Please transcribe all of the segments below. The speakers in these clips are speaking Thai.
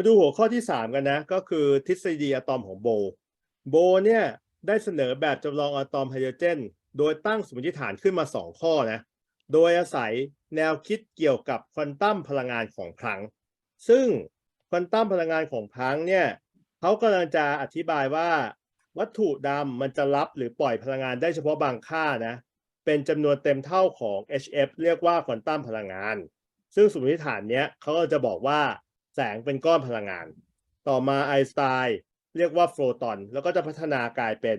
มาดูหัวข้อที่ 3 กันนะ ก็คือทฤษฎีอะตอมของโบ โบเนี่ยได้เสนอแบบจำลองอะตอมไฮโดรเจน โดยตั้งสมมติฐานขึ้นมา 2 ข้อนะ โดยอาศัยแนวคิดเกี่ยวกับควอนตัมพลังงานของพลัง ซึ่งควอนตัมพลังงานของพลังเนี่ยเขากำลังจะอธิบายว่า วัตถุดำมันจะรับหรือปล่อยพลังงานได้เฉพาะบางค่านะ เป็นจำนวนเต็มเท่าของ HF เรียกว่าควอนตัมพลังงาน ซึ่งสมมติฐานเนี้ยเขาก็จะบอกว่า แสงเป็นก้อนพลังงาน ต่อมาไอน์สไตน์เรียกว่าโฟตอน แล้วก็จะพัฒนากลายเป็น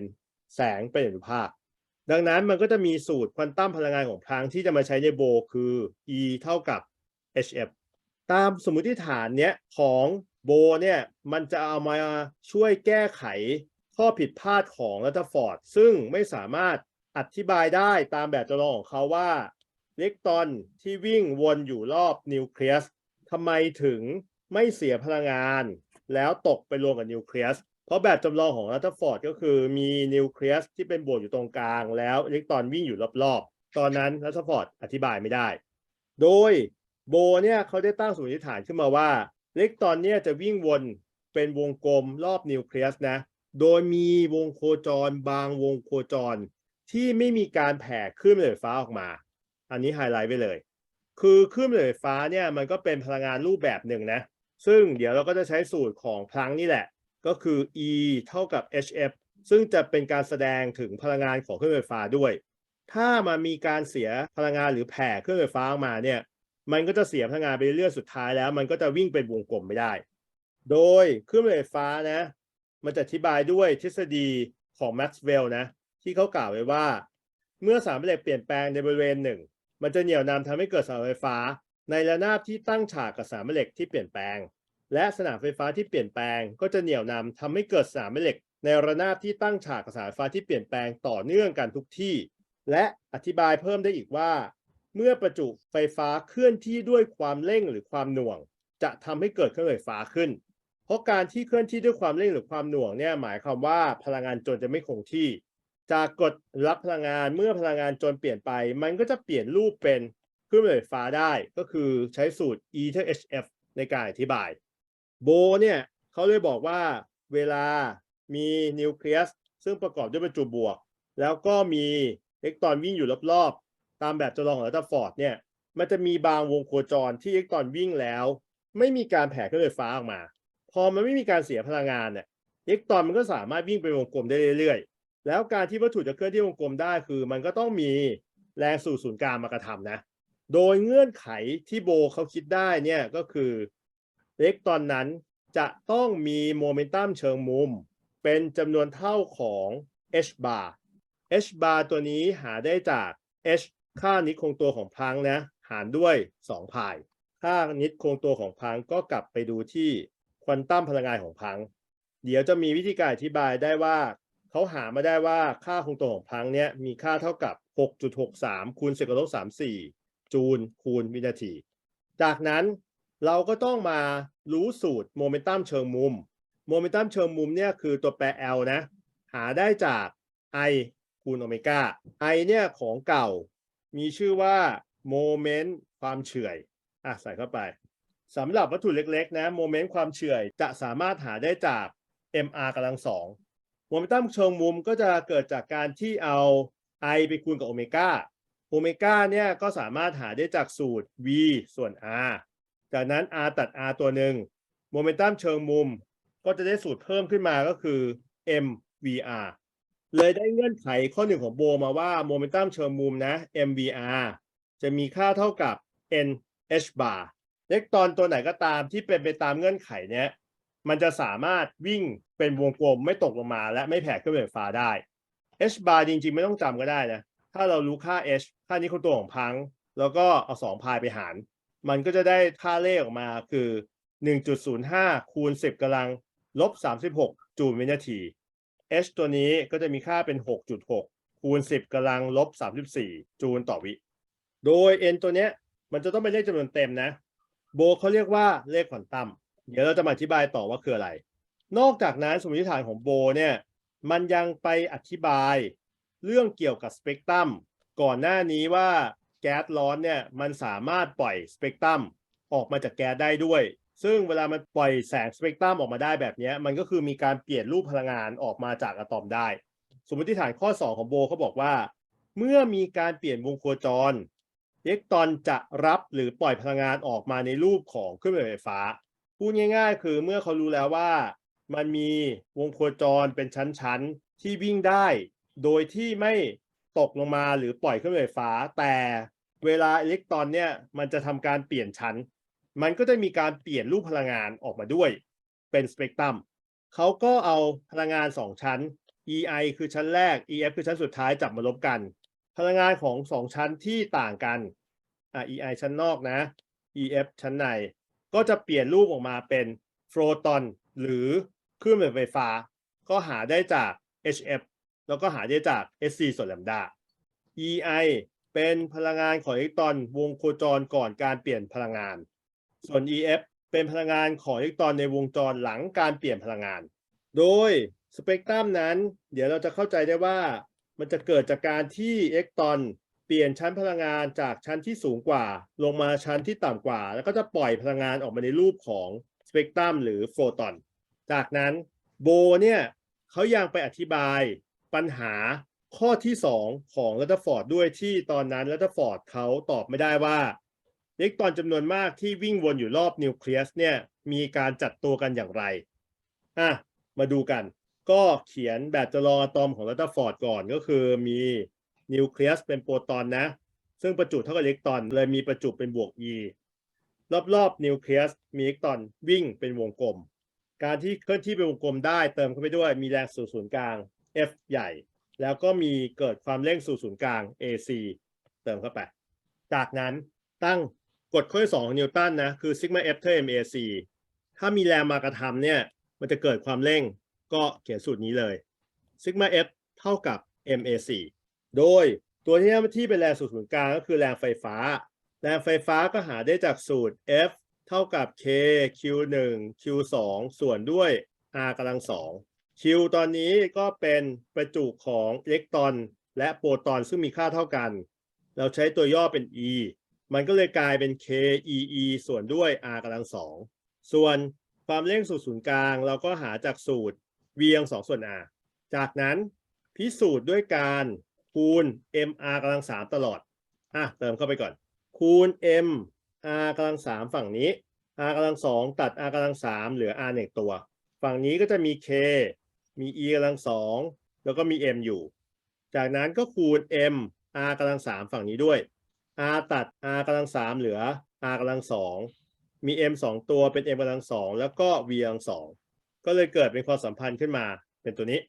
แสงเป็นอนุภาค ดังนั้นมันก็จะมีสูตรควอนตัมพลังงานของพลังที่จะมาใช้ในโบคือ E เท่ากับ HF ตามสมมติฐานเนี้ยของโบเนี่ยมันจะเอามาช่วยแก้ไขข้อผิดพลาดของรัตฟอร์ดซึ่งไม่สามารถอธิบายได้ตามแบบจำลองของเขาว่าอิเล็กตรอนที่วิ่งวนอยู่รอบนิวเคลียสทำไมถึง ไม่เสียพลังงาน แล้วตกไปรวมกับนิวเคลียสเพราะแบบจำลองของรัตฟอร์ดก็คือมีนิวเคลียสที่เป็นบวกอยู่ตรงกลาง แล้วอิเล็กตรอนวิ่งอยู่รอบๆ ตอนนั้นรัตฟอร์ดอธิบายไม่ได้ โดยโบเนี่ยเขาได้ตั้งสมมติฐานขึ้นมาว่าอิเล็กตรอนเนี่ยจะวิ่งวนเป็นวงกลมรอบนิวเคลียสนะ โดยมีวงโคจรบางวงโคจร ที่ไม่มีการแผ่คลื่นเล็กไฟฟ้าออกมา อันนี้ไฮไลท์ไว้เลย คือคลื่นเล็กไฟฟ้าเนี่ยมันก็เป็นพลังงานรูปแบบหนึ่งนะ ซึ่งเดี๋ยวเราก็จะใช้สูตรของพลังนี่แหละ ก็คือ E เท่ากับ HF ซึ่งจะเป็นการแสดงถึงพลังงานของเครื่องไฟฟ้าด้วย ถ้ามันมีการเสียพลังงานหรือแผ่เครื่องไฟฟ้าออกมาเนี่ย มันก็จะเสียพลังงานไปเรื่อยๆสุดท้ายแล้ว มันก็จะวิ่งเป็นวงกลมไม่ได้ โดยเครื่องไฟฟ้านะ มันจะอธิบายด้วยทฤษฎีของแม็กซ์เวลล์นะ ที่เขากล่าวไว้ว่า เมื่อสารแม่เหล็กเปลี่ยนแปลงในบริเวณหนึ่ง มันจะเหนี่ยวนำทำให้เกิดสามไฟฟ้า ในระนาบที่ตั้งฉากกับสนามแม่เหล็กที่เปลี่ยนแปลง และสนามไฟฟ้าที่เปลี่ยนแปลง ก็จะเหนี่ยวนำทำให้เกิดสนามแม่เหล็ก ในระนาบที่ตั้งฉากกับสนามไฟฟ้าที่เปลี่ยนแปลงต่อเนื่องกันทุกที่ และอธิบายเพิ่มได้อีกว่า เมื่อประจุไฟฟ้าเคลื่อนที่ด้วยความเร่งหรือความหน่วง จะทำให้เกิดเครื่องไฟฟ้าขึ้น เพราะการที่เคลื่อนที่ด้วยความเร่งหรือความหน่วงเนี่ยหมายความว่าพลังงานจนจะไม่คงที่จากกฎรับพลังงานเมื่อพลังงานจนเปลี่ยนไป มันก็จะเปลี่ยนรูปเป็น เครื่องไฟฟ้าได้ก็คือใช้สูตร E เท่า HF ในการอธิบาย โบเนี่ยเขาเลยบอกว่าเวลามีนิวเคลียสซึ่งประกอบด้วยบรรจุบวก แล้วก็มีอิเล็กตรอนวิ่งอยู่รอบๆ ตามแบบจำลองของรัตฟอร์ดเนี่ยมันจะมีบางวงโคจรที่อิเล็กตรอนวิ่งแล้ว ไม่มีการแผ่เครื่องไฟฟ้าออกมา พอมันไม่มีการเสียพลังงานเนี่ยอิเล็กตรอนมันก็สามารถวิ่งเป็นวงกลมได้เรื่อยๆ แล้วการที่วัตถุจะเคลื่อนที่วงกลมได้คือ มันก็ต้องมีแรงสู่ศูนย์กลางมากระทำนะ โดยเงื่อนไขที่โบเขาคิดได้เนี่ยก็คือเล็กตอนนั้นจะต้องมีโมเมนตัมเชิงมุม เป็นจำนวนเท่าของ h bar h bar ตัวนี้หาได้จาก h ค่านิดคงตัวของพลังนะ หารด้วย 2 พาย ค่านิดคงตัวของพลังก็กลับไปดูที่ควอนตัมพลังงานของพลัง เดี๋ยวจะมีวิธีการอธิบายได้ว่า เขาหามาได้ว่าค่าคงตัวของพลังเนี้ยมีค่าเท่ากับ 6.63คูณ10กลัง34 จูลคูณวินาที จากนั้นเราก็ต้องมารู้สูตรโมเมนตัมเชิงมุม โมเมนตัมเชิงมุมเนี่ยคือตัวแปร L นะ หาได้จาก I คูณโอเมก้า I เนี่ยของเก่า มีชื่อว่าโมเมนต์ความเฉื่อย อะใส่เข้าไปสำหรับวัตถุเล็กๆนะโมเมนต์ความเฉื่อยจะสามารถหาได้จาก mr กำลังสองโมเมนตัมเชิงมุมก็จะเกิดจากการที่เอา I ไปคูณกับโอเมก้า โอเมก้าเนี่ยก็สามารถหาได้จากสูตร v ส่วน r จากนั้น r ตัด r ตัวหนึ่งโมเมนตัมเชิงมุม ก็จะได้สูตรเพิ่มขึ้นมาก็คือ mvr เลยได้เงื่อนไขข้อหนึ่งของโบมาว่าโมเมนตัมเชิงมุมนะ mvr จะมีค่าเท่ากับ nh bar เล็กตอนตัวไหนก็ตามที่เป็นไปตามเงื่อนไขเนี้ยมันจะสามารถวิ่งเป็นวงกลมไม่ตกลงมา และไม่แผ่ขึ้นไฟฟ้าได้ h bar จริงๆ ไม่ต้องจำก็ได้นะ ถ้าเรารู้ค่า h ค่านี้คือตัวของพัง แล้วก็เอาสองพายไปหาร มันก็จะได้ค่าเลขออกมาคือ 1.05 คูณ 10กำลังลบ 36 จูลวินาที h ตัวนี้ก็จะมีค่าเป็น 6.6 คูณ 10กำลังลบ 34 จูลต่อวิ โดย n ตัวเนี้ยมันจะต้องเป็นเลขจำนวนเต็มนะ โบเขาเรียกว่าเลขควอนตัม เดี๋ยวเราจะมาอธิบายต่อว่าคืออะไร นอกจากนั้นสมมติฐานของโบเนี่ย มันยังไปอธิบาย เรื่องเกี่ยวกับสเปกตรัมก่อนหน้านี้ว่าแก๊สร้อนเนี่ยมันสามารถปล่อยสเปกตรัมออกมาจากแก๊สได้ด้วย ซึ่งเวลามันปล่อยแสงสเปกตรัมออกมาได้แบบนี้มันก็คือมีการเปลี่ยนรูปพลังงานออกมาจากอะตอมได้ สมมติฐานข้อ 2 ของโบเขาบอกว่า เมื่อมีการเปลี่ยนวงโคจรอิเล็กตรอนจะรับหรือปล่อยพลังงานออกมาในรูปของเครื่องไฟฟ้า พูดง่ายๆ คือเมื่อเขารู้แล้วว่า มันมีวงโคจรเป็นชั้นๆที่วิ่งได้ โดยที่ไม่ตกลงมาหรือปล่อยเครื่องบินไฟฟ้า แต่เวลาอิเล็กตรอนเนี่ยมันจะทำการเปลี่ยนชั้น มันก็จะมีการเปลี่ยนรูปพลังงานออกมาด้วย เป็นสเปกตรัมเขาก็เอาพลังงาน 2 ชั้น EI คือชั้นแรก EF คือชั้นสุดท้ายจับมาลบกัน พลังงานของ 2 ชั้นที่ต่างกันอะ EI ชั้นนอกนะ EF ชั้นใน ก็จะเปลี่ยนรูปออกมาเป็นโฟตอนหรือคลื่นไฟฟ้า ก็หาได้จาก HF แล้วก็หาได้จาก Sc ส่วนแลมดา EI เป็นพลังงานของอิเล็กตรอนวงโคจรก่อนการเปลี่ยนพลังงาน ส่วน EF เป็นพลังงานของอิเล็กตรอนในวงจรหลังการเปลี่ยนพลังงาน โดยสเปกตรัมนั้น เดี๋ยวเราจะเข้าใจได้ว่า มันจะเกิดจากการที่อิเล็กตรอนเปลี่ยนชั้นพลังงานจากชั้นที่สูงกว่า ลงมาชั้นที่ต่ำกว่า แล้วก็จะปล่อยพลังงานออกมาในรูปของสเปกตรัมหรือโฟตอน จากนั้นโบเนี่ยเขายังไปอธิบาย ปัญหาข้อที่ 2 ของลัตเตอร์ฟอร์ดด้วยที่ตอนนั้นลัตเตอร์ฟอร์ดเขาตอบไม่ได้ว่าอิเล็กตรอนจำนวนมากที่วิ่งวนอยู่รอบนิวเคลียสเนี่ยมีการจัดตัวกันอย่างไรอะมาดูกัน ก็เขียนแบบจำลองอะตอมของลัตเตอร์ฟอร์ดก่อนก็คือมีนิวเคลียสเป็นโปรตอนนะ ซึ่งประจุเท่ากับอิเล็กตรอนเลยมีประจุเป็นบวก e รอบๆนิวเคลียสมีอิเล็กตรอนวิ่งเป็นวงกลม การที่เคลื่อนที่เป็นวงกลมได้เติมเข้าไปด้วยมีแรงสู่ศูนย์กลาง F ใหญ่ แล้วก็มีเกิดความเร่งสู่ศูนย์กลาง AC เติมเข้าไป จากนั้นตั้งกฎข้อที่สองของนิวตันนะคือ sigma F เท่า MAC ถ้ามีแรงมากระทำเนี่ย มันจะเกิดความเร่งก็เขียนสูตรนี้เลย sigma F เท่ากับ MAC โดยตัวที่ที่เป็นแรงสู่ศูนย์กลางก็คือแรงไฟฟ้า แรงไฟฟ้าก็หาได้จากสูตร F เท่ากับ K Q1 Q2 ส่วนด้วย R กำลังสอง Q ตอนนี้ก็เป็นประจุของอิเล็กตรอน และโปรตอนซึ่งมีค่าเท่ากัน เราใช้ตัวย่อเป็น E มันก็เลยกลายเป็น K E E ส่วนด้วย R กำลังสองส่วนความเร่งสู่ศูนย์กลางเราก็หาจากสูตร V กำลังสองส่วน R จากนั้นพิสูจน์ด้วยการคูณ mr กำลังสามตลอดอะเติมเข้าไปก่อน คูณ m r กำลังสามฝั่งนี้ r กำลังสองตัด r กำลังสามเหลือ r หนึ่งตัว ฝั่งนี้ก็จะมี k มี e กำลังสองแล้วก็มี m อยู่ จากนั้นก็คูณ m r กำลังสามฝั่งนี้ด้วย r ตัด r กำลังสามเหลือ r กำลังสองมี m สองตัวเป็น m กำลังสองแล้วก็ v กำลังสองก็เลยเกิดเป็นความสัมพันธ์ขึ้นมาเป็นตัวนี้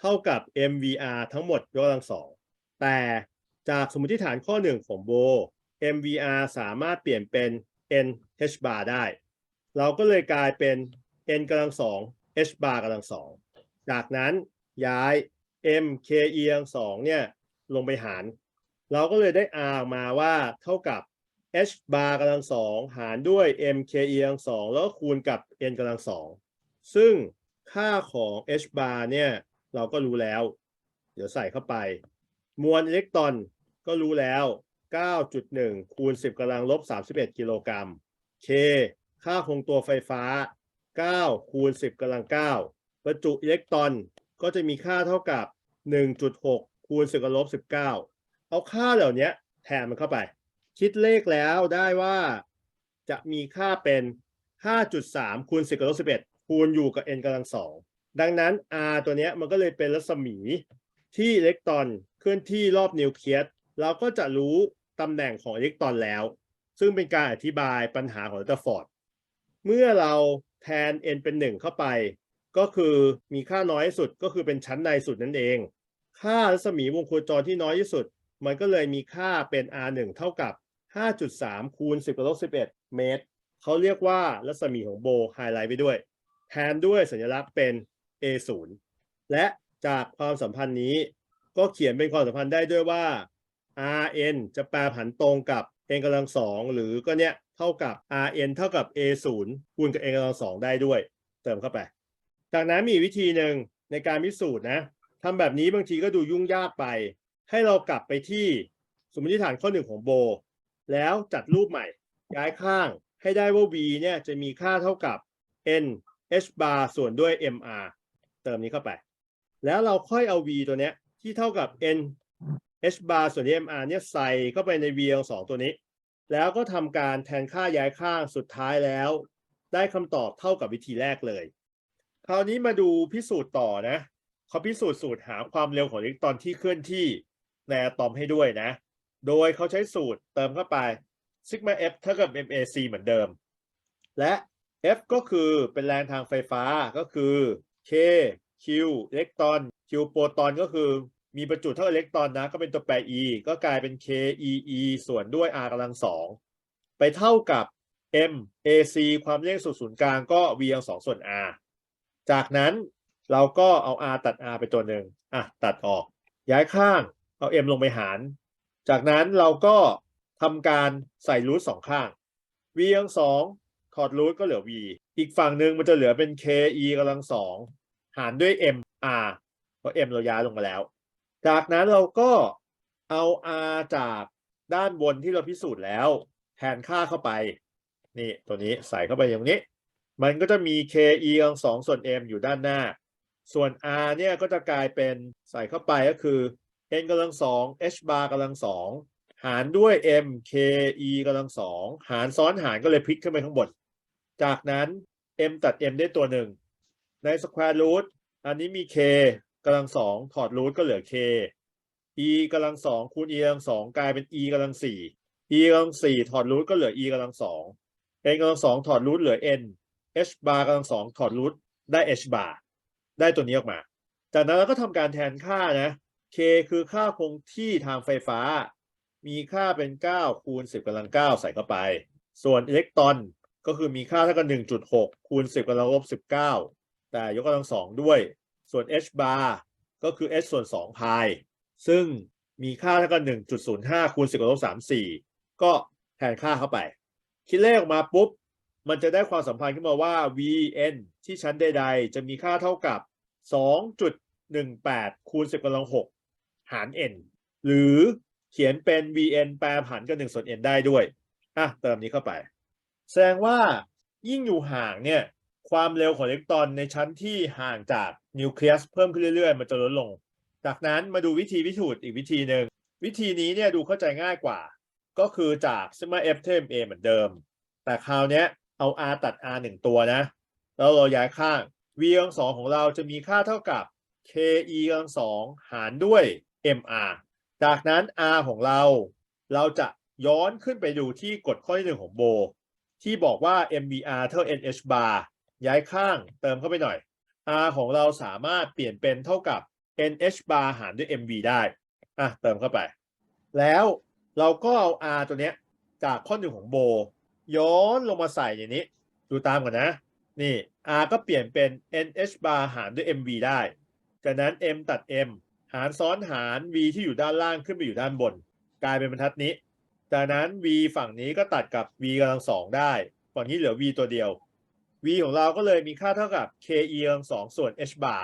เท่ากับ mvr ทั้งหมดยกกำลังสองแต่จากสมมติฐานข้อหนึ่งของโบ MVR สามารถเปลี่ยนเป็น NH bar ได้ เราก็เลยกลายเป็น N กำลังสอง H bar กำลังสอง จากนั้นย้าย MKE กำลังสองเนี่ยลงไปหาร เราก็เลยได้ R ออกมาว่าเท่ากับ H bar กำลังสองหารด้วย MKE กำลังสองแล้วก็คูณกับ N กำลังสองซึ่งค่าของ H bar เนี่ยเราก็รู้แล้ว เดี๋ยวใส่เข้าไป มวลอิเล็กตรอนก็รู้แล้ว 9.1 คูณ 10กำลังลบ 31 กิโลกรัม K ค่าคงตัวไฟฟ้า 9 คูณ 10กำลัง9 ประจุอิเล็กตรอนก็จะมีค่าเท่ากับ 1.6 คูณ10กำลังลบ 19 เอาค่าเหล่านี้แทนมันเข้าไป คิดเลขแล้วได้ว่าจะมีค่าเป็น 5.3 คูณ10กำลังลบ 11 คูณอยู่กับ n กำลัง2ดังนั้น r ตัวนี้มันก็เลยเป็นรัศมีที่อิเล็กตรอนเคลื่อนที่รอบนิวเคลียสเราก็จะรู้ตำแหน่งของอิเล็กตรอนแล้ว ซึ่งเป็นการอธิบายปัญหาของลัตเร์ฟอร์ด เมื่อเราแทน n เป็น 1 เข้าไป ก็คือมีค่าน้อยสุดก็คือเป็นชั้นในสุดนั่นเอง ค่ารัศมีวงโคจรที่น้อยที่สุด มันก็เลยมีค่าเป็น r1 เท่ากับ 5.3 คูณ 10กำลังลบ11 เมตร เขาเรียกว่ารัศมีของโบไฮไลท์ไปด้วย แทนด้วยสัญลักษณ์เป็น a0 และจากความสัมพันธ์นี้ ก็เขียนเป็นความสัมพันธ์ได้ด้วยว่า rn จะแปลผันตรงกับ n กำลังสองหรือก็เนี้ยเท่ากับ rn เท่ากับ a0 คูณกับ n กำลังสองได้ด้วย เติมเข้าไป จากนั้นมีวิธีหนึ่งในการพิสูจน์นะทำแบบนี้บางทีก็ดูยุ่งยากไป ให้เรากลับไปที่สมมติฐานข้อหนึ่งของโบ แล้วจัดรูปใหม่ ย้ายข้างให้ได้ว่า v เนี่ยจะมีค่าเท่ากับ n h bar ส่วนด้วย mr เติมนี้เข้าไป แล้วเราค่อยเอา v ตัวเนี้ยที่เท่ากับ n h bar ส่วนด้วย mr เนี่ยใส่เข้าไปใน v ของสองตัวนี้ แล้วก็ทำการแทนค่าย้ายข้างสุดท้ายแล้ว ได้คำตอบเท่ากับวิธีแรกเลย คราวนี้มาดูพิสูจน์ต่อนะเขาพิสูจน์สูตรหาความเร็วของอิเล็กตรอนที่เคลื่อนที่ในอะตอมให้ด้วยนะ โดยเขาใช้สูตรเติมเข้าไปซิกมา f เท่ากับ mac เหมือนเดิม และ F ก็คือเป็นแรงทางไฟฟ้าก็คือ K Q อิเล็กตรอน Q โปรตอนก็คือมีประจุเท่าอิเล็กตรอนนะ ก็เป็นตัวแปร E ก็กลายเป็น K E E ส่วนด้วย R กำลังสองไปเท่ากับ M AC ความเร่งสู่ศูนย์กลางก็ V กำลังสองส่วน R จากนั้นเราก็เอา R ตัด R ไปตัวหนึ่งอะตัดออก ย้ายข้างเอา M ลงไปหาร จากนั้นเราก็ทำการใส่รูทสองข้าง v กำลังสองถอดรูทก็เหลือ v อีกฝั่งหนึ่งมันจะเหลือเป็น k e กำลังสองหารด้วย m r เพราะ m เราย้ายลงมาแล้ว จากนั้นเราก็เอา r จากด้านบนที่เราพิสูจน์แล้วแทนค่าเข้าไป นี่ตัวนี้ใส่เข้าไปอย่างนี้ มันก็จะมี k e กำลังสองส่วน m อยู่ด้านหน้า ส่วน r เนี่ยก็จะกลายเป็นใส่เข้าไปก็คือ n กำลังสอง h bar กำลังสองหารด้วย m k e กำลังสองหารซ้อนหารก็เลยพลิกขึ้นไปข้างบน จากนั้น m ตัด m ได้ตัวหนึ่ง ใน square root อันนี้มี k กำลังสองถอด root ก็เหลือ k e กำลังสองคูณ e กำลังสองกลายเป็น e กำลังสี่ e กำลังสี่ถอด root ก็เหลือ e กำลังสอง n กำลังสองถอด root เหลือ n h bar กำลังสองถอด root ได้ h bar ได้ตัวนี้ออกมา จากนั้นเราก็ทำการแทนค่านะ k คือค่าคงที่ทางไฟฟ้า มีค่าเป็น 9 คูณ 10กำลัง 9 ใส่เข้าไป ส่วนอิเล็กตรอนก็คือมีค่าเท่ากับ1.6 คูณ 10กำลังลบ19 แต่ยกกำลัง2ด้วย ส่วน h bar ก็คือ h ส่วน2 pi ซึ่งมีค่าเท่ากับ1.05 คูณ 10กำลังลบ34 ก็แทนค่าเข้าไป คิดเลขออกมาปุ๊บ มันจะได้ความสัมพันธ์ขึ้นมาว่า vn ที่ชั้นใด ๆ จะมีค่าเท่ากับ 2.18 คูณ 10กำลัง 6 หาร n หรือเขียนเป็น vn แปรผันกับ1ส่วน n ได้ด้วยอะเติมนี้เข้าไป แสดงว่ายิ่งอยู่ห่างเนี่ย ความเร็วของอิเล็กตรอนในชั้นที่ห่างจากนิวเคลียสเพิ่มขึ้นเรื่อยๆ มันจะลดลง จากนั้นมาดูวิธีพิสูจน์อีกวิธีหนึ่งวิธีนี้เนี่ยดูเข้าใจง่ายกว่า ก็คือจากซิมา f เทม a เหมือนเดิม แต่คราวเนี้ย เอา r ตัด r หนึ่งตัวนะ แล้วเราย้ายข้าง v กำลังสองของเราจะมีค่าเท่ากับ k e กำลังสองหารด้วย mr จากนั้น r ของเรา เราจะย้อนขึ้นไปดูที่กฎข้อที่หนึ่งของโบ ที่บอกว่า mvr เท่า nh bar ย้ายข้างเติมเข้าไปหน่อย r ของเราสามารถเปลี่ยนเป็นเท่ากับ nh bar หารด้วย mv ได้อะเติมเข้าไป แล้วเราก็เอา r ตัวเนี้ยจากข้อหนึ่งของโบ ย้อนลงมาใส่ในนี้ ดูตามกันนะ นี่ r ก็เปลี่ยนเป็น nh bar หารด้วย mv ได้จากนั้น m ตัด m หารซ้อนหาร v ที่อยู่ด้านล่างขึ้นไปอยู่ด้านบน กลายเป็นบรรทัดนี้ จากนั้น v ฝั่งนี้ก็ตัดกับ v กำลังสองได้ ฝั่งนี้เหลือ v ตัวเดียว v ของเราก็เลยมีค่าเท่ากับ ke กำลังสองส่วน h bar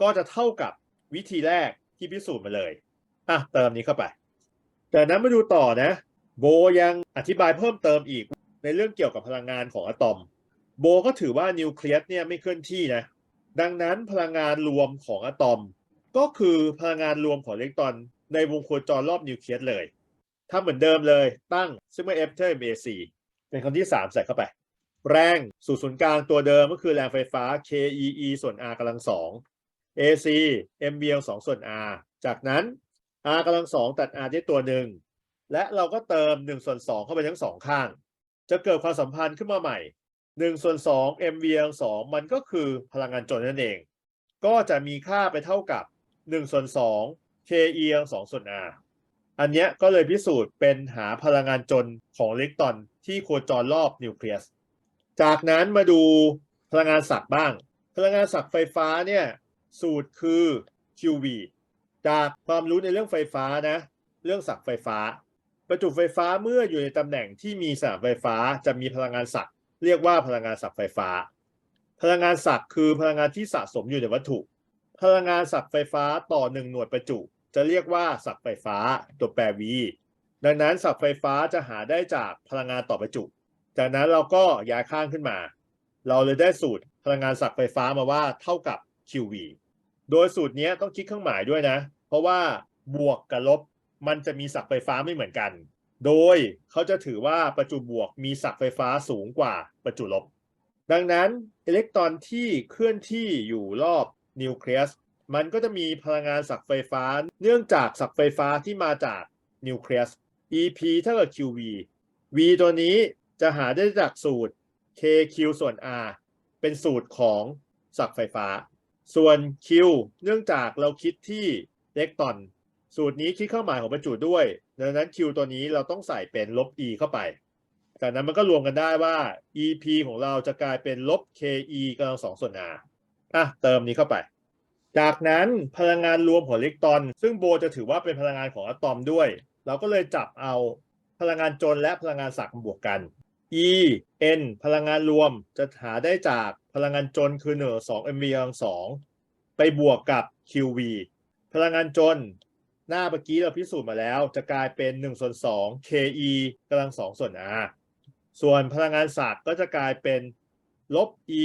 ก็จะเท่ากับวิธีแรกที่พิสูจน์มาเลยอะเติมนี้เข้าไปจากนั้นมาดูต่อนะ โบยังอธิบายเพิ่มเติมอีก ในเรื่องเกี่ยวกับพลังงานของอะตอม โบก็ถือว่านิวเคลียสเนี่ยไม่เคลื่อนที่นะ ดังนั้นพลังงานรวมของอะตอม ก็คือพลังงานรวมของอิเล็กตรอนในวงโคจรรอบนิวเคลียสเลยทำเหมือนเดิมเลยตั้งซิกมา F เท่า MAC เป็นคำที่ 3 ใส่เข้าไป แรงสู่ศูนย์กลางตัวเดิมก็คือแรงไฟฟ้า KEE ส่วน R กำลังสอง AC MV สองส่วน R จากนั้น R กำลังสองตัด R ได้ตัวหนึ่งและเราก็เติม1ส่วน2เข้าไปทั้งสองข้าง จะเกิดความสัมพันธ์ขึ้นมาใหม่1ส่วน2 MV สองมันก็คือพลังงานจนนั่นเอง ก็จะมีค่าไปเท่ากับ1ส่วน2 KE สองส่วน R อันเนี้ยก็เลยพิสูจน์เป็นหาพลังงานจนของอิเล็กตรอนที่โคจรรอบนิวเคลียส จากนั้นมาดูพลังงานศักย์บ้าง พลังงานศักย์ไฟฟ้าเนี่ยสูตรคือ QV จากความรู้ในเรื่องไฟฟ้านะ เรื่องศักย์ไฟฟ้า ประจุไฟฟ้าเมื่ออยู่ในตำแหน่งที่มีสนามไฟฟ้าจะมีพลังงานศักย์เรียกว่าพลังงานศักไฟฟ้า พลังงานศักคือพลังงานที่สะสมอยู่ในวัตถุ พลังงานศักไฟฟ้าต่อหนึ่งหน่วยประจุ จะเรียกว่าศักไฟฟ้าตัวแปร V ดังนั้นศักไฟฟ้าจะหาได้จากพลังงานต่อประจุ จากนั้นเราก็ย้ายข้างขึ้นมา เราเลยได้สูตรพลังงานศักไฟฟ้ามาว่าเท่ากับ QV โดยสูตรนี้ต้องคิดเครื่องหมายด้วยนะ เพราะว่าบวกกับลบ มันจะมีศักย์ไฟฟ้าไม่เหมือนกัน โดยเขาจะถือว่าประจุบวกมีศักย์ไฟฟ้าสูงกว่าประจุลบ ดังนั้นอิเล็กตรอนที่เคลื่อนที่อยู่รอบนิวเคลียสมันก็จะมีพลังงานศักย์ไฟฟ้า เนื่องจากศักย์ไฟฟ้าที่มาจากนิวเคลียส EP เท่ากับ QV V ตัวนี้จะหาได้จากสูตร KQ ส่วน R เป็นสูตรของศักย์ไฟฟ้า ส่วน Q เนื่องจากเราคิดที่อิเล็กตรอน สูตรนี้คิดเครื่องหมายของบรรจุด้วย ดังนั้น Q ตัวนี้เราต้องใส่เป็นลบ E เข้าไป จากนั้นมันก็รวมกันได้ว่า EP ของเราจะกลายเป็นลบ KE กำลังสองส่วน R อะเติมนี้เข้าไป จากนั้นพลังงานรวมของอิเล็กตรอน ซึ่งโบจะถือว่าเป็นพลังงานของอะตอมด้วย เราก็เลยจับเอาพลังงานจนและพลังงานศักดิ์บวกกัน E N พลังงานรวมจะหาได้จากพลังงานจนคือหนึ่งสอง mv กำลังสองไปบวกกับ QV พลังงานจน หน้าเมื่อกี้เราพิสูจน์มาแล้ว จะกลายเป็น1ส่วน2 KE กำลัง2ส่วน R ส่วนพลังงานศักดิ์ก็จะกลายเป็นลบ E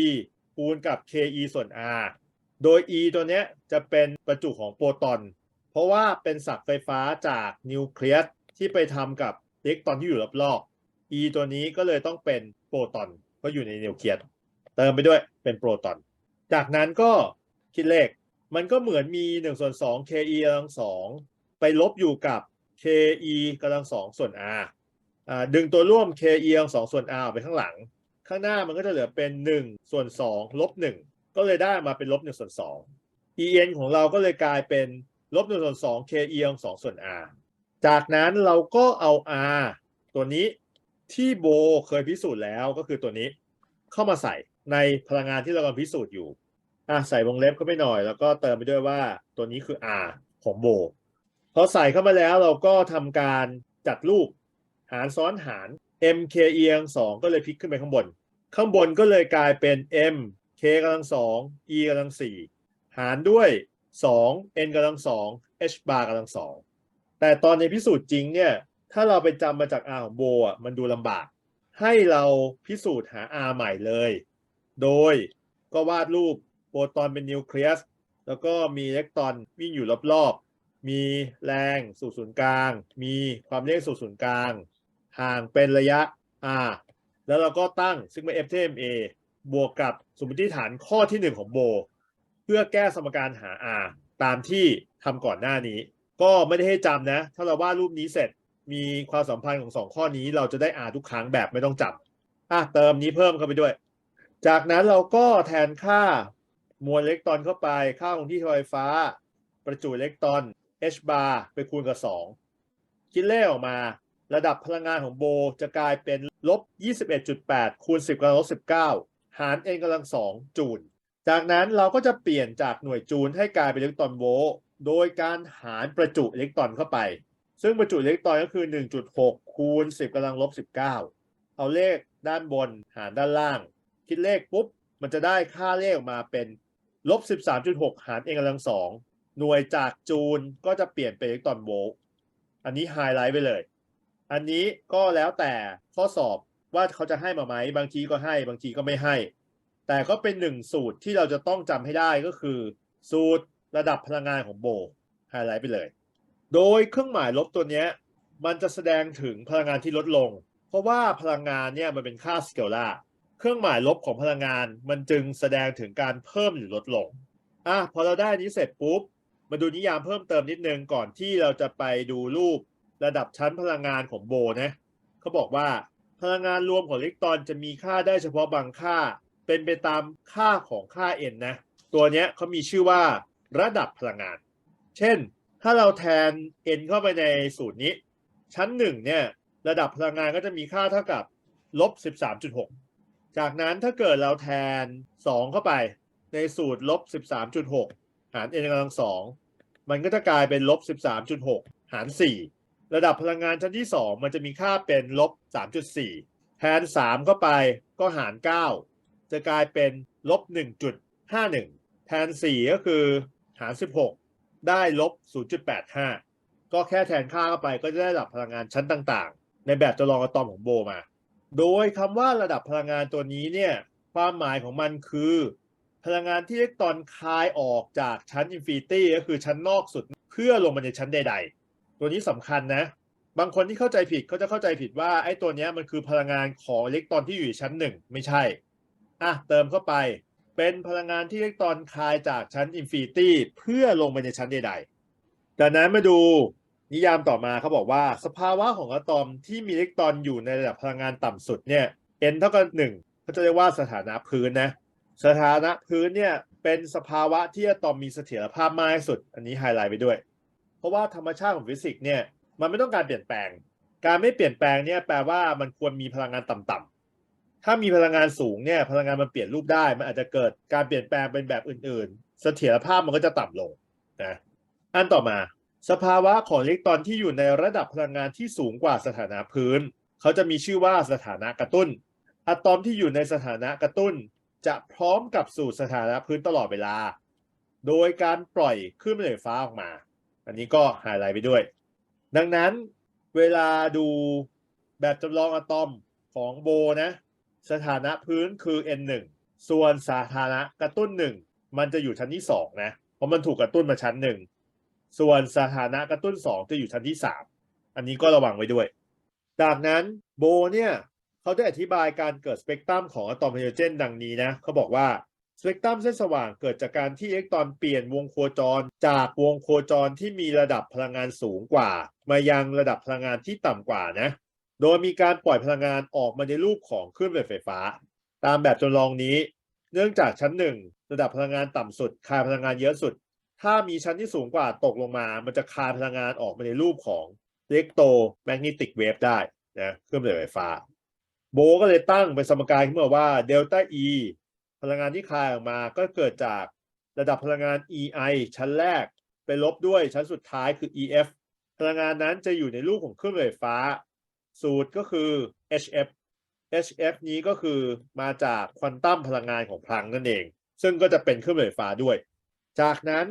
คูณกับ KE ส่วน R โดย E ตัวเนี้ยจะเป็นประจุของโปรตอน เพราะว่าเป็นศักย์ไฟฟ้าจากนิวเคลียสที่ไปทำกับอิเล็กตรอนที่อยู่รอบๆ E ตัวนี้ก็เลยต้องเป็นโปรตอนเพราะอยู่ในนิวเคลียสเติมไปด้วยเป็นโปรตอน จากนั้นก็คิดเลข มันก็เหมือนมี1ส่วน2 KE กำลังสองไปลบอยู่กับ KE กำลังสองส่วน R อ่าดึงตัวร่วม KE กำลังสองส่วน R ไปข้างหลัง ข้างหน้ามันก็จะเหลือเป็น1ส่วน2ลบ1ก็เลยได้มาเป็นลบ1ส่วน2 EN ของเราก็เลยกลายเป็นลบ1ส่วน2 KE กำลังสองส่วน R จากนั้นเราก็เอา R ตัวนี้ที่โบเคยพิสูจน์แล้วก็คือตัวนี้ เข้ามาใส่ในพลังงานที่เรากำลังพิสูจน์อยู่ อะใส่วงเล็บเข้าไปหน่อย แล้วก็เติมไปด้วยว่าตัวนี้คือ R ของโบพอใส่เข้ามาแล้วเราก็ทำการจัดรูปหารซ้อนหาร m k เอียงสองก็เลยพลิกขึ้นไปข้างบน ข้างบนก็เลยกลายเป็น m k กำลังสอง e กำลังสี่หารด้วย2 n กำลังสอง h bar กำลังสองแต่ตอนในพิสูจน์จริงเนี่ยถ้าเราไปจำมาจาก R ของโบอะมันดูลำบาก ให้เราพิสูจน์หา R ใหม่เลย โดยก็วาดรูป รตอนเป็นนิวเคลียส แล้วก็มีอิเล็กตรอนวิ่งอยู่รอบๆ มีแรงสู่ศูนย์กลาง มีความเร่งสู่ศูนย์กลาง ห่างเป็นระยะ r แล้วเราก็ตั้งซึ่งเป็น f เท่ ma บวกกับสมมติฐานข้อที่ 1 ของโบ เพื่อแก้สมการหา r ตามที่ทำก่อนหน้านี้ ก็ไม่ได้ให้จำนะ ถ้าเราวาดรูปนี้เสร็จมีความสัมพันธ์ของสองข้อนี้เราจะได้ r ทุกครั้งแบบไม่ต้องจำอะเติมนี้เพิ่มเข้าไปด้วย จากนั้นเราก็แทนค่า มวลอิเล็กตรอนเข้าไปค่าของที่ไฟฟ้า ประจุอิเล็กตรอน h bar ไปคูณกับ 2 คิดเลขออกมา ระดับพลังงานของโบจะกลายเป็นลบ 21.8 คูณ 10กำลังลบ 19 หาร n กำลัง 2 จูล จากนั้นเราก็จะเปลี่ยนจากหน่วยจูลให้กลายเป็นอิเล็กตรอนโวลต์โดยการหารประจุอิเล็กตรอนเข้าไป ซึ่งประจุอิเล็กตรอนก็คือ 1.6 คูณ 10กำลังลบ 19 เอาเลขด้านบนหารด้านล่าง คิดเลขปุ๊บ มันจะได้ค่าเลขออกมาเป็น ลบ 13.6 หาร n กำลัง2หน่วยจากจูลก็จะเปลี่ยนเป็นอิเล็กตรอนโวลต์อันนี้ไฮไลท์ไปเลย อันนี้ก็แล้วแต่ข้อสอบว่าเขาจะให้มาไหมบางทีก็ให้บางทีก็ไม่ให้ แต่ก็เป็นหนึ่งสูตรที่เราจะต้องจำให้ได้ก็คือ สูตรระดับพลังงานของโบไฮไลท์ไปเลย โดยเครื่องหมายลบตัวเนี้ยมันจะแสดงถึงพลังงานที่ลดลง เพราะว่าพลังงานเนี่ยมันเป็นค่าสเกลล่า เครื่องหมายลบของพลังงาน มันจึงแสดงถึงการเพิ่มหรือลดลงอะพอเราได้นนี้เสร็จปุ๊บมาดูนิยามเพิ่มเติมนิดนึงก่อนที่เราจะไปดูรูประดับชั้นพลังงานของโบนะเขาบอกว่าพลังงานรวมของอิเล็กตรอนจะมีค่าได้เฉพาะบางค่า เป็นไปตามค่าของค่า n นะ ตัวเนี้ยเขามีชื่อว่าระดับพลังงาน เช่น ถ้าเราแทน n เข้าไปในสูตรนี้ ชั้น1เนี่ยระดับพลังงานก็จะมีค่าเท่ากับลบ13.6 จากนั้นถ้าเกิดเราแทน 2 เข้าไปในสูตรลบ 13.6 หาร n กำลังสองมันก็จะกลายเป็นลบ 13.6 หาร 4 ระดับพลังงานชั้นที่ 2 มันจะมีค่าเป็นลบ 3.4 แทน 3 เข้าไปก็หาร 9 จะกลายเป็นลบ 1.51 แทน 4 ก็คือหาร 16 ได้ลบ 0.85 ก็แค่แทนค่าเข้าไปก็จะได้ระดับพลังงานชั้นต่างๆ ในแบบจำลองอะตอมของโบมา โดยคำว่าระดับพลังงานตัวนี้เนี่ยความหมายของมันคือ พลังงานที่อิเล็กตรอนคายออกจากชั้นอินฟินิตี้ก็คือชั้นนอกสุดเพื่อลงมาในชั้นใด ๆ ตัวนี้สำคัญนะ บางคนที่เข้าใจผิดเขาจะเข้าใจผิดว่าไอ้ตัวนี้มันคือพลังงานของอิเล็กตรอนที่อยู่ชั้นหนึ่งไม่ใช่อะเติมเข้าไปเป็นพลังงานที่อิเล็กตรอนคายจากชั้นอินฟินิตี้เพื่อลงไปในชั้นใดๆจากนั้นมาดู นิยามต่อมาเขาบอกว่า สภาวะของอะตอมที่มีอิเล็กตรอนอยู่ในระดับพลังงานต่ำสุดเนี่ย n เท่ากับหนึ่งเขาจะเรียกว่าสถานะพื้นนะสถานะพื้นเนี่ยเป็นสภาวะที่อะตอมมีเสถียรภาพมากที่สุด อันนี้ไฮไลท์ไปด้วย เพราะว่าธรรมชาติของฟิสิกส์เนี่ยมันไม่ต้องการเปลี่ยนแปลง การไม่เปลี่ยนแปลงเนี่ยแปลว่ามันควรมีพลังงานต่ำๆถ้ามีพลังงานสูงเนี่ยพลังงานมันเปลี่ยนรูปได้มันอาจจะเกิดการเปลี่ยนแปลงเป็นแบบอื่นๆ เสถียรภาพมันก็จะต่ำลงนะอันต่อมา สภาวะของอิเล็กตรอนที่อยู่ในระดับพลังงานที่สูงกว่าสถานะพื้น เขาจะมีชื่อว่าสถานะกระตุ้น อะตอมที่อยู่ในสถานะกระตุ้น จะพร้อมกับสู่สถานะพื้นตลอดเวลา โดยการปล่อยคลื่นแม่เหล็กไฟฟ้าออกมา อันนี้ก็ไฮไลท์ไปด้วย ดังนั้นเวลาดูแบบจำลองอะตอมของโบนะ สถานะพื้นคือ n 1ส่วนสถานะกระตุ้น 1 มันจะอยู่ชั้นที่ 2 นะ เพราะมันถูกกระตุ้นมาชั้น 1 ส่วนสถานะกระตุ้น 2 จะอยู่ชั้นที่ 3 อันนี้ก็ระวังไว้ด้วย จากนั้นโบเนี่ยเขาได้อธิบายการเกิดสเปกตรัมของอะตอมไฮโดรเจนดังนี้นะเขาบอกว่าสเปกตรัมเส้นสว่างเกิดจากการที่อิเล็กตรอนเปลี่ยนวงโคจร จากวงโคจรที่มีระดับพลังงานสูงกว่า มายังระดับพลังงานที่ต่ำกว่านะ โดยมีการปล่อยพลังงานออกมาในรูปของคลื่นไฟฟ้า ตามแบบจำลองนี้ เนื่องจากชั้นหนึ่งระดับพลังงานต่ำสุดคายพลังงานเยอะสุด ถ้ามีชั้นที่สูงกว่าตกลงมา มันจะคายพลังงานออกมาในรูปของเล็กโตแมกเนติกเวฟได้นะเครื่องไฟฟ้า โบก็เลยตั้งเป็นสมการขึ้นมาว่าเดลต้า E พลังงานที่คายออกมาก็เกิดจากระดับพลังงาน EI ชั้นแรกไปลบด้วยชั้นสุดท้ายคือ EF พลังงานนั้นจะอยู่ในรูปของเครื่องไฟฟ้า สูตรก็คือ HF HF นี้ก็คือมาจากควอนตัมพลังงานของพลังนั่นเอง ซึ่งก็จะเป็นเครื่องไฟฟ้าด้วย จากนั้น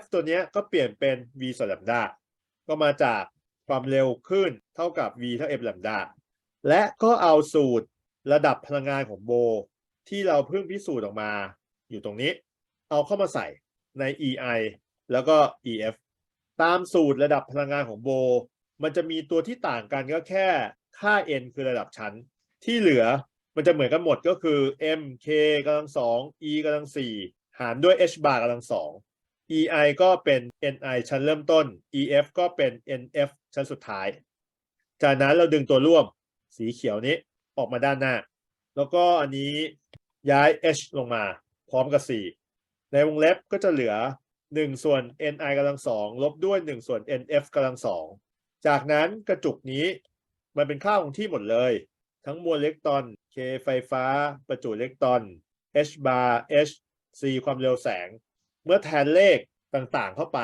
F ตัวเนี้ยก็เปลี่ยนเป็น v ส่วนแลมดาก็มาจากความเร็วขึ้นเท่ากับ v เท่า f แลมดาและก็เอาสูตรระดับพลังงานของโบ ที่เราเพิ่งพิสูจน์ออกมา อยู่ตรงนี้ เอาเข้ามาใส่ใน EI แล้วก็ EF ตามสูตรระดับพลังงานของโบ มันจะมีตัวที่ต่างกันก็แค่ค่า n คือระดับชั้น ที่เหลือมันจะเหมือนกันหมดก็คือ m k กำลังสอง e กำลังสี่ หารด้วย h bar กำลังสอง ei ก็เป็น ni ชั้นเริ่มต้น ef ก็เป็น nf ชั้นสุดท้าย จากนั้นเราดึงตัวร่วมสีเขียวนี้ออกมาด้านหน้า แล้วก็อันนี้ย้าย h ลงมา พร้อมกับ 4 ในวงเล็บก็จะเหลือ 1 ส่วน ni กำลังสองลบด้วย 1 ส่วน nf กำลังสองจากนั้นกระจุกนี้มันเป็นค่าคงที่หมดเลย ทั้งมวลอิเล็กตรอน k ไฟฟ้า ประจุอิเล็กตรอน h bar h c ความเร็วแสง เมื่อแทนเลขต่างๆเข้าไป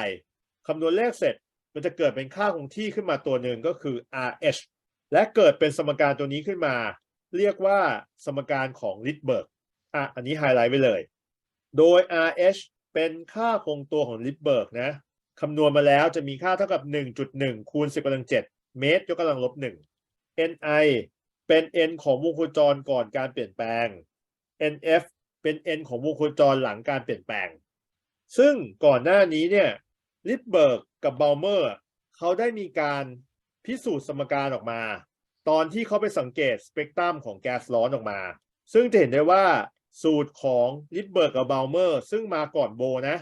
คำนวณเลขเสร็จมันจะเกิดเป็นค่าคงที่ขึ้นมาตัวหนึ่งก็คือ RH และเกิดเป็นสมการตัวนี้ขึ้นมา เรียกว่าสมการของลิทเบิร์กอะอันนี้ไฮไลท์ไว้เลย โดย RH เป็นค่าคงตัวของลิทเบิร์กนะคำนวณมาแล้วจะมีค่าเท่ากับ 1.1 คูณ 10กำลัง 7 เมตรยกกำลังลบ 1 NI เป็น n ของวงโคจรก่อนการเปลี่ยนแปลง NF เป็น n ของวงโคจรหลังการเปลี่ยนแปลง ซึ่งก่อนหน้านี้เนี่ยลิทเบิร์กกับเบลเมอร์เขาได้มีการพิสูจน์สมการออกมา ตอนที่เขาไปสังเกตสเปกตรัมของแก๊สร้อนออกมา ซึ่งจะเห็นได้ว่าสูตรของลิทเบิร์กกับเบลเมอร์ซึ่งมาก่อนโบนะ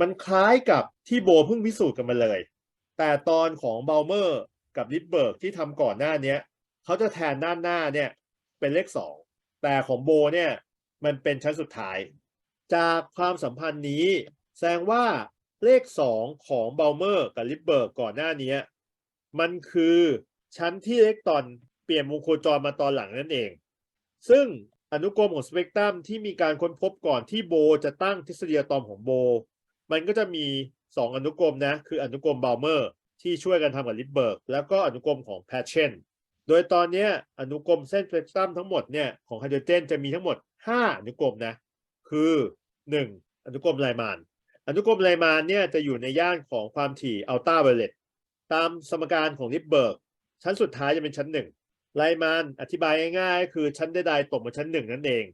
มันคล้ายกับที่โบเพิ่งพิสูจน์กันมาเลย แต่ตอนของเบลเมอร์กับลิทเบิร์กที่ทำก่อนหน้านี้เขาจะแทนด้านหน้าเนี่ยเป็นเลข 2 แต่ของโบเนี่ย มันเป็นชั้นสุดท้าย จากความสัมพันธ์นี้ แสดงว่าเลข 2 ของเบลเมอร์กับลิทเบิร์กก่อนหน้านี้ มันคือชั้นที่เล็กตอนเปลี่ยนวงโคจรมาตอนหลังนั่นเอง ซึ่งอนุกรมของสเปกตรัมที่มีการค้นพบก่อนที่โบจะตั้งทฤษฎีอะตอมของโบ มันก็จะมี 2 อนุกรมนะ คืออนุกรมเบลเมอร์ที่ช่วยกันทำกับลิทเบิร์กแล้วก็อนุกรมของแพชเชน โดยตอนนี้อนุกรมเส้นสเปกตรัมทั้งหมดเนี่ยของไฮโดรเจนจะมีทั้งหมด 5 อนุกรมนะ คือ 1. อนุกรมไลมาน อนุกรมไลมานเนี่ยจะอยู่ในย่านของความถี่อัลตราไวเลตตามสมการของลิปเบิร์กชั้นสุดท้ายจะเป็นชั้นหนึ่งไลมานอธิบายง่ายๆ คือชั้นใดๆตกมาชั้นหนึ่งนั่นเอง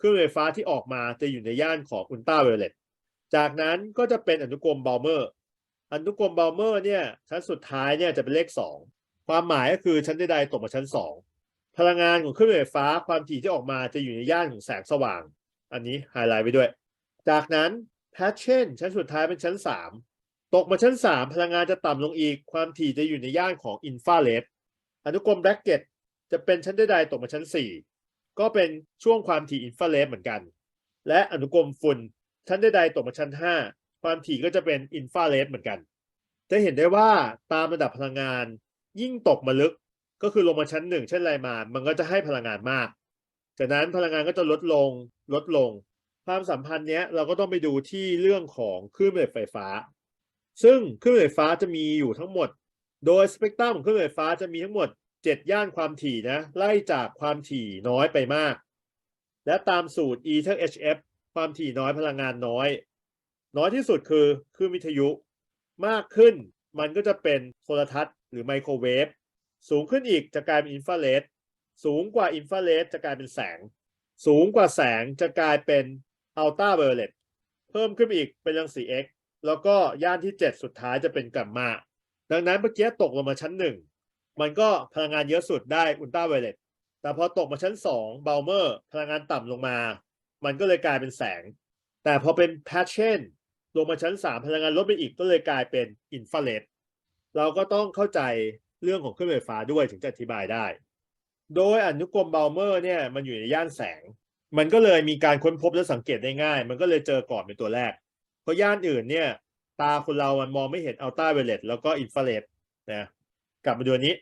คลื่นไฟฟ้าที่ออกมาจะอยู่ในย่านของอุลตราไวโอเลตจากนั้นก็จะเป็นอนุกรมบอลเมอร์ อนุกรมบอลเมอร์เนี่ยชั้นสุดท้ายเนี่ยจะเป็นเลขสอง ความหมายก็คือชั้นใดๆตกมาชั้นสองพลังงานของคลื่นไฟฟ้าความถี่ที่ออกมาจะอยู่ในย่านของแสงสว่าง อันนี้ไฮไลท์ไว้ด้วย จากนั้นแพชเชนชั้นสุดท้ายเป็นชั้นสามตกมาชั้นสามพลังงานจะต่ำลงอีก ความถี่จะอยู่ในย่านของอินฟราเรดอนุกรมแบรกเก็ตจะเป็นชั้นใดๆตกมาชั้นสี่ก็เป็นช่วงความถี่อินฟราเรดเหมือนกัน และอนุกรมฝุ่นชั้นใดๆตกมาชั้นห้าความถี่ก็จะเป็นอินฟราเรดเหมือนกัน จะเห็นได้ว่าตามระดับพลังงาน ยิ่งตกมาลึกก็คือลงมาชั้นหนึ่งเช่นไรมา มันก็จะให้พลังงานมาก จากนั้นพลังงานก็จะลดลงลดลง ความสัมพันธ์เนี้ยเราก็ต้องไปดูที่เรื่องของคลื่นแม่เหล็กไฟฟ้า ซึ่งคลื่นแม่เหล็กไฟฟ้าจะมีอยู่ทั้งหมด โดยสเปกตรัมของคลื่นแม่เหล็กไฟฟ้าจะมีทั้งหมด 7 ย่านความถี่นะไล่จากความถี่น้อยไปมาก และตามสูตร E เท่า HF ความถี่น้อยพลังงานน้อย น้อยที่สุดคือคลื่นวิทยุ มากขึ้นมันก็จะเป็นโทรทัศน์ หรือไมโครเวฟสูงขึ้นอีกจะกลายเป็นอินฟราเรดสูงกว่าอินฟราเรดจะกลายเป็นแสง สูงกว่าแสงจะกลายเป็นอัลตราไวโอเลตเพิ่มขึ้นอีกเป็นรังสี X แล้วก็ย่านที่ 7 สุดท้ายจะเป็นกัมมาดังนั้นเมื่อกี้ตกลงมาชั้นหนึ่งมันก็พลังงานเยอะสุดได้อุลตราไวโอเลตแต่พอตกมาชั้น2เบลเมอร์พลังงานต่ำลงมา มันก็เลยกลายเป็นแสง แต่พอเป็นแพชเชนลงมาชั้น 3 พลังงานลดไปอีกก็เลยกลายเป็นอินฟราเรด เราก็ต้องเข้าใจเรื่องของคลื่นไฟฟ้าด้วยถึงจะอธิบายได้ โดยอนุกรมเบลเมอร์เนี่ยมันอยู่ในย่านแสง มันก็เลยมีการค้นพบและสังเกตได้ง่าย มันก็เลยเจอก่อนเป็นตัวแรก เพราะย่านอื่นเนี่ยตาคนเรามันมองไม่เห็นอัลตราไวเลตแล้วก็อินฟราเรดนะกลับมาดูอันนี้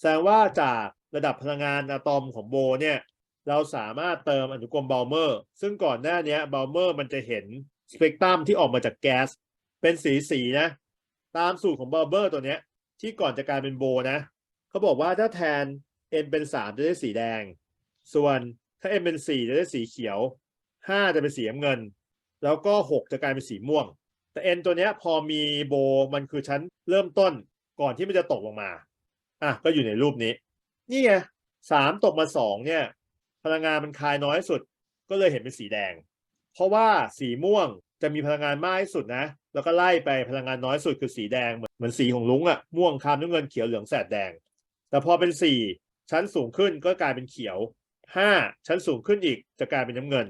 แสดงว่าจากระดับพลังงานอะตอมของโบเนี่ยเราสามารถเติมอนุกรมเบลเมอร์ ซึ่งก่อนหน้านี้เบลเมอร์มันจะเห็นสเปกตรัมที่ออกมาจากแก๊สเป็นสีสีนะ ตามสูตรของเบลเมอร์ตัวเนี้ย ที่ก่อนจะกลายเป็นโบนะเขาบอกว่าถ้าแทน n เป็น3จะได้สีแดง ส่วนถ้า n เป็น4จะได้สีเขียว5จะเป็นสีน้ำเงิน แล้วก็6จะกลายเป็นสีม่วง แต่ n ตัวเนี้ยพอมีโบมันคือชั้นเริ่มต้นก่อนที่มันจะตกลงมาอะก็อยู่ในรูปนี้ นี่ไงสามตกมาสองเนี่ย พลังงานมันคายน้อยสุด ก็เลยเห็นเป็นสีแดง เพราะว่าสีม่วง จะมีพลังงานมากที่สุดนะ แล้วก็ไล่ไปพลังงานน้อยสุดคือสีแดง เหมือนเหมือนสีของลุงอะม่วงคามน้ำเงินเขียวเหลืองแสดแดง แต่พอเป็นสี่ชั้นสูงขึ้นก็กลายเป็นเขียวห้าชั้นสูงขึ้นอีกจะกลายเป็นน้ำเงิน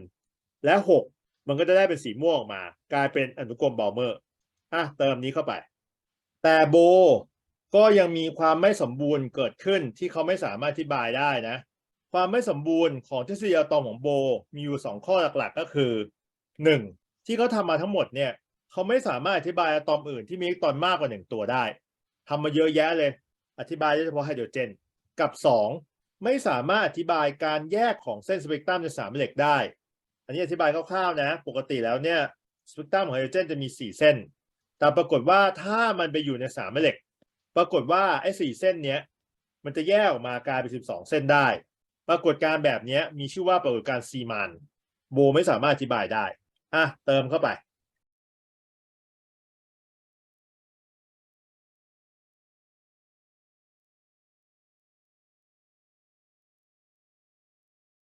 และหกมันก็จะได้เป็นสีม่วงออกมา กลายเป็นอนุกรมเบลเมอร์อะเติมนี้เข้าไป แต่โบก็ยังมีความไม่สมบูรณ์เกิดขึ้นที่เขาไม่สามารถอธิบายได้นะ ความไม่สมบูรณ์ของทฤษฎีอะตอมของโบมีอยู่สองข้อหลักๆก็คือหนึ่ง ที่เขาทำมาทั้งหมดเนี่ยเขาไม่สามารถอธิบายอะตอมอื่นที่มีอิเล็กตรอนมากกว่าหนึ่งตัวได้ทำมาเยอะแยะเลย อธิบายได้เฉพาะไฮโดรเจน กับสองไม่สามารถอธิบายการแยกของเส้นสเปกตรัมในสามเหล็กได้ อันนี้อธิบายคร่าวๆนะ ปกติแล้วเนี่ยสเปกตรัมของไฮโดรเจนจะมีสี่เส้น แต่ปรากฏว่าถ้ามันไปอยู่ในสามเหล็ก ปรากฏว่าไอ้สี่เส้นเนี้ยมันจะแยกออกมากลายเป็นสิบสองเส้นได้ ปรากฏการแบบนี้มีชื่อว่าปรากฏการ์ซีมานโบไม่สามารถอธิบายได้ อะเติมเข้าไป